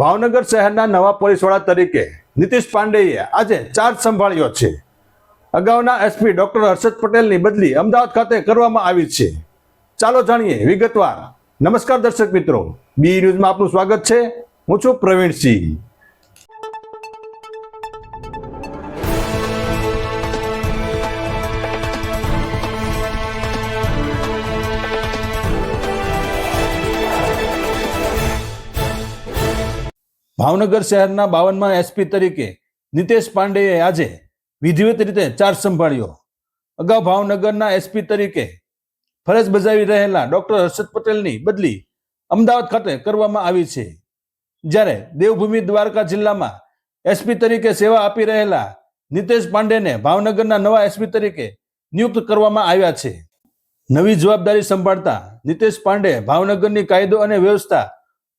ભાવનગર શહેરના નવા પોલીસવાળા તરીકે નીતિશ પાંડેએ આજે ચાર્જ સંભાળ્યો છે. અગાઉના એસપી ડોક્ટર હર્ષદ પટેલની બદલી અમદાવાદ ખાતે કરવામાં આવી છે. ચાલો જાણીએ વિગતવાર. નમસ્કાર દર્શક મિત્રો. બી ન્યૂઝમાં આપનું સ્વાગત છે. હું છું પ્રવીણસિંહ. ભાવનગર શહેરના બાવનમાં એસપી તરીકે નિતેશ પાંડેએ આજે વિધિવત રીતે ચાર્જ સંભાળ્યો. અગાઉ ભાવનગરના એસપી તરીકે ફરજ બજાવી રહેલા ડોક્ટર હર્ષદ પટેલની બદલી અમદાવાદ ખાતે કરવામાં આવી છે. જ્યારે દેવભૂમિ દ્વારકા જિલ્લામાં એસપી તરીકે સેવા આપી રહેલા નિતેશ પાંડેને ભાવનગરના નવા એસપી તરીકે નિયુક્ત કરવામાં આવ્યા છે. નવી જવાબદારી સંભાળતા નિતેશ પાંડે ભાવનગરની કાયદો અને વ્યવસ્થા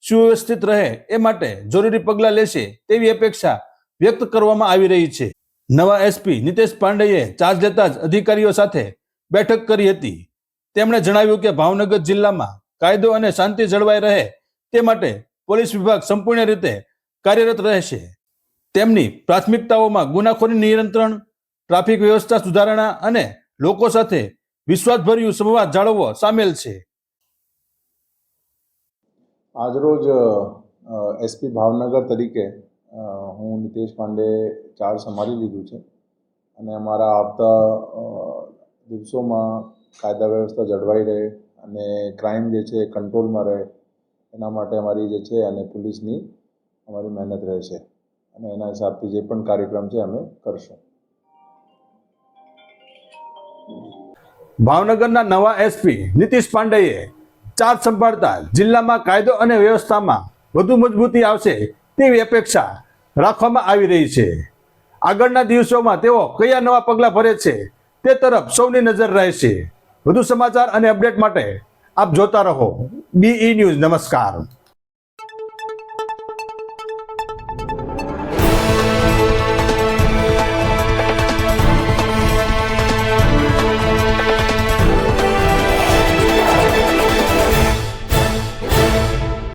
સુવ્યવસ્થિત રહે એ માટે જરૂરી પગલાં લેશે તેવી અપેક્ષા વ્યક્ત કરવામાં આવી રહી છે. નવા એસપી નિતેશ પાંડેએ ચાર્જ લેતા જ અધિકારીઓ સાથે બેઠક કરી હતી. તેમણે જણાવ્યું કે ભાવનગર જિલ્લામાં કાયદો અને શાંતિ જળવાઈ રહે તે માટે પોલીસ વિભાગ સંપૂર્ણ રીતે કાર્યરત રહેશે. તેમની પ્રાથમિકતાઓમાં ગુનાખોરી નિયંત્રણ, ટ્રાફિક વ્યવસ્થા સુધારણા અને લોકો સાથે વિશ્વાસભર્યું સંવાદ જાળવવો સામેલ છે. આજરોજ એસપી ભાવનગર તરીકે હું નિતેશ પાંડે ચાર્જ સંભાળી લીધું છે. અને અમારા આવતા દિવસોમાં કાયદા વ્યવસ્થા જળવાઈ રહે અને ક્રાઇમ જે છે કંટ્રોલમાં રહે એના માટે અમારી જે છે અને પોલીસની અમારી મહેનત રહેશે અને એના હિસાબથી જે પણ કાર્યક્રમ છે અમે કરશું. ભાવનગરના નવા એસપી નીતિશ પાંડેએ ચાર્જ સંભાળતા જિલ્લામાં કાયદો અને વ્યવસ્થામાં વધુ મજબૂતી આવશે તેવી અપેક્ષા રાખવામાં આવી રહી છે. આગળના દિવસોમાં તેઓ કયા નવા પગલાં ભરે છે તે તરફ સૌની નજર રહેશે. વધુ સમાચાર અને અપડેટ માટે આપ જોતા રહો. બીઈ ન્યૂઝ નમસ્કાર.